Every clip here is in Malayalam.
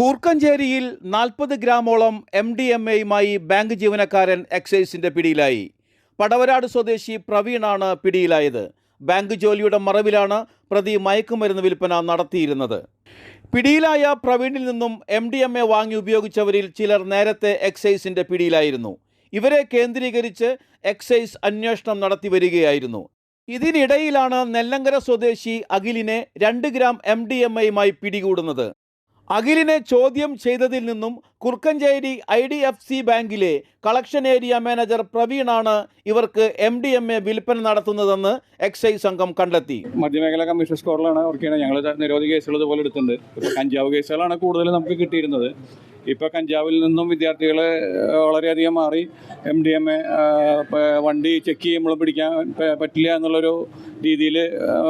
കൂർക്കഞ്ചേരിയിൽ നാൽപ്പത് ഗ്രാമോളം എം ഡി എം എയുമായി ബാങ്ക് ജീവനക്കാരൻ എക്സൈസിന്റെ പിടിയിലായി. പടവരാട് സ്വദേശി പ്രവീണാണ് പിടിയിലായത്. ബാങ്ക് ജോലിയുടെ മറവിലാണ് പ്രതി മയക്കുമരുന്ന് വിൽപ്പന നടത്തിയിരുന്നത്. പിടിയിലായ പ്രവീണിൽ നിന്നും എം ഡി എം എ വാങ്ങി ഉപയോഗിച്ചവരിൽ ചിലർ നേരത്തെ എക്സൈസിന്റെ പിടിയിലായിരുന്നു. ഇവരെ കേന്ദ്രീകരിച്ച് എക്സൈസ് അന്വേഷണം നടത്തി വരികയായിരുന്നു. ഇതിനിടയിലാണ് നെല്ലങ്കര സ്വദേശി അഖിലിനെ രണ്ട് ഗ്രാം എം ഡി എം എയുമായി പിടികൂടുന്നത്. അഖിലിനെ ചോദ്യം ചെയ്തതിൽ നിന്നും Kurkkancheri I D F C ബാങ്കിലെ കളക്ഷൻ ഏരിയ മാനേജർ പ്രവീണാണ് ഇവർക്ക് എം ഡി എം എ വിൽപ്പന നടത്തുന്നതെന്ന് എക്സൈസ് സംഘം കണ്ടെത്തി. മധ്യമേഖലാ കമ്മീഷൻ സ്കോറിലാണ് ഞങ്ങൾ നിരവധി കേസുകൾ ഇതുപോലെ എടുത്തിട്ടുണ്ട്. കഞ്ചാവ് കേസുകളാണ് കൂടുതൽ നമുക്ക് കിട്ടിയിരുന്നത്. ഇപ്പോൾ കഞ്ചാവിൽ നിന്നും വിദ്യാർത്ഥികൾ വളരെയധികം മാറി. എം ഡി എം എ വണ്ടി ചെക്ക് ചെയ്യുമ്പോൾ പിടിക്കാൻ പറ്റില്ല എന്നുള്ളൊരു രീതിയിൽ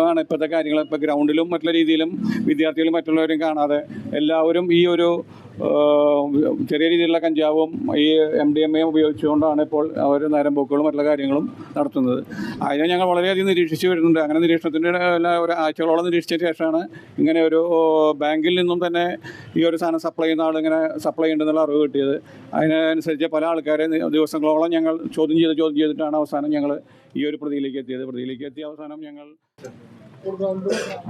ആണ് ഇപ്പോഴത്തെ കാര്യങ്ങൾ ഇപ്പോൾ ഗ്രൗണ്ടിലും മറ്റുള്ള രീതിയിലും വിദ്യാർത്ഥികളും മറ്റുള്ളവരും കാണാതെ എല്ലാവരും ഈ ഒരു ചെറിയ രീതിയിലുള്ള കഞ്ചാവും ഈ എം ഡി എം എയും ഉപയോഗിച്ചുകൊണ്ടാണ് ഇപ്പോൾ അവർ നേരം പോക്കുകളും മറ്റുള്ള കാര്യങ്ങളും നടത്തുന്നത്. അതിനെ ഞങ്ങൾ വളരെയധികം നിരീക്ഷിച്ച് വരുന്നുണ്ട്. അങ്ങനെ നിരീക്ഷണത്തിന്റെ ഒരു ആഴ്ചകളോളം നിരീക്ഷിച്ചതിന് ശേഷമാണ് ഇങ്ങനെ ഒരു ബാങ്കിൽ നിന്നും തന്നെ ഈ ഒരു സാധനം സപ്ലൈ ചെയ്യുന്ന ആൾ ഇങ്ങനെ സപ്ലൈ ഉണ്ടെന്നുള്ള അറിവ് കിട്ടിയത്. അതിനനുസരിച്ച് പല ആൾക്കാരെ ദിവസങ്ങളോളം ഞങ്ങൾ ചോദ്യം ചെയ്ത് ചോദ്യം ചെയ്തിട്ടാണ് അവസാനം ഞങ്ങൾ ഈ ഒരു പ്രതിയിലേക്ക് എത്തിയത്. പ്രതിയിലേക്ക് എത്തിയ അവസാനം ഞങ്ങൾ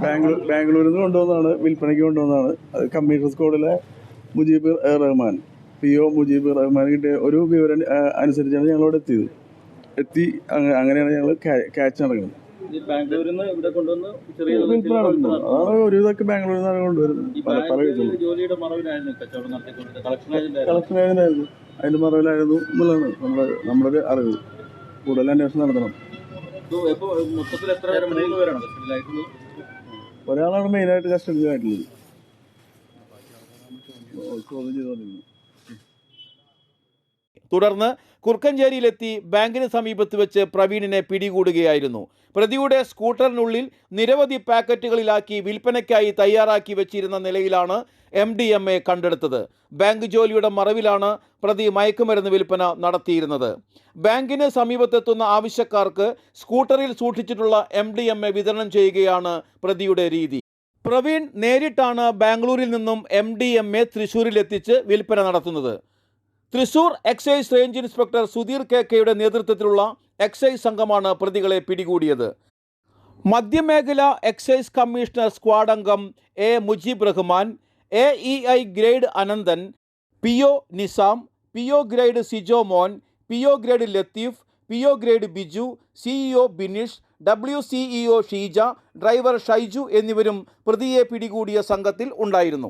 ബാംഗ്ലൂർ ബാംഗ്ലൂരിൽ നിന്ന് കൊണ്ടുവന്നതാണ് വിൽപ്പനയ്ക്ക് കൊണ്ടുവന്നതാണ്. അത് commission Mujeeb Rahman. P O Mujeeb Rahman കിട്ടിയ ഒരു വിവരം അനുസരിച്ചാണ് ഞങ്ങളോട് എത്തിയത്. എത്തി അങ്ങനെയാണ് ഞങ്ങൾ ക്യാച്ച് നടക്കുന്നത്. അതാണ് ബാംഗ്ലൂരിൽ നിന്നാണ് കൊണ്ടുവരുന്നത്. പല പല മറവിലായിരുന്നു എന്നുള്ളതാണ് നമ്മുടെ നമ്മുടെ ഒരു അറിവ്. കൂടുതൽ അന്വേഷണം നടത്തണം. ഒരാളാണ് മെയിനായിട്ട് കസ്റ്റഡിയിലായിട്ടുള്ളത്. തുടർന്ന് കുർക്കഞ്ചേരിയിലെത്തി ബാങ്കിന് സമീപത്ത് വെച്ച് പ്രവീണിനെ പിടികൂടുകയായിരുന്നു. പ്രതിയുടെ സ്കൂട്ടറിനുള്ളിൽ നിരവധി പാക്കറ്റുകളിലാക്കി വിൽപ്പനയ്ക്കായി തയ്യാറാക്കി വെച്ചിരുന്ന നിലയിലാണ് എം ഡി എം എ കണ്ടെടുത്തത്. ബാങ്ക് ജോലിയുടെ മറവിലാണ് പ്രതി മയക്കുമരുന്ന് വിൽപ്പന നടത്തിയിരുന്നത്. ബാങ്കിന് സമീപത്തെത്തുന്ന ആവശ്യക്കാർക്ക് സ്കൂട്ടറിൽ സൂക്ഷിച്ചിട്ടുള്ള എം ഡി എം എ വിതരണം ചെയ്യുകയാണ് പ്രതിയുടെ രീതി. പ്രവീൺ നേരിട്ടാണ് ബാംഗ്ലൂരിൽ നിന്നും എം ഡി എം എ തൃശ്ശൂരിലെത്തിച്ച് വിൽപ്പന നടത്തുന്നത്. Thrissur excise range inspector Sudheer K കെയുടെ നേതൃത്വത്തിലുള്ള എക്സൈസ് സംഘമാണ് പ്രതികളെ പിടികൂടിയത്. മധ്യമേഖല എക്സൈസ് കമ്മീഷണർ സ്ക്വാഡ് അംഗം A Mujeeb Rahman A E I grade Ananthan P O Nisam P O grade Sijo Mon P O grade Latheef P O grade Biju CEO Binish W CEO Sheeja driver Shaiju എന്നിവരും പ്രതിയെ പിടികൂടിയ സംഘത്തിൽ ഉണ്ടായിരുന്നു.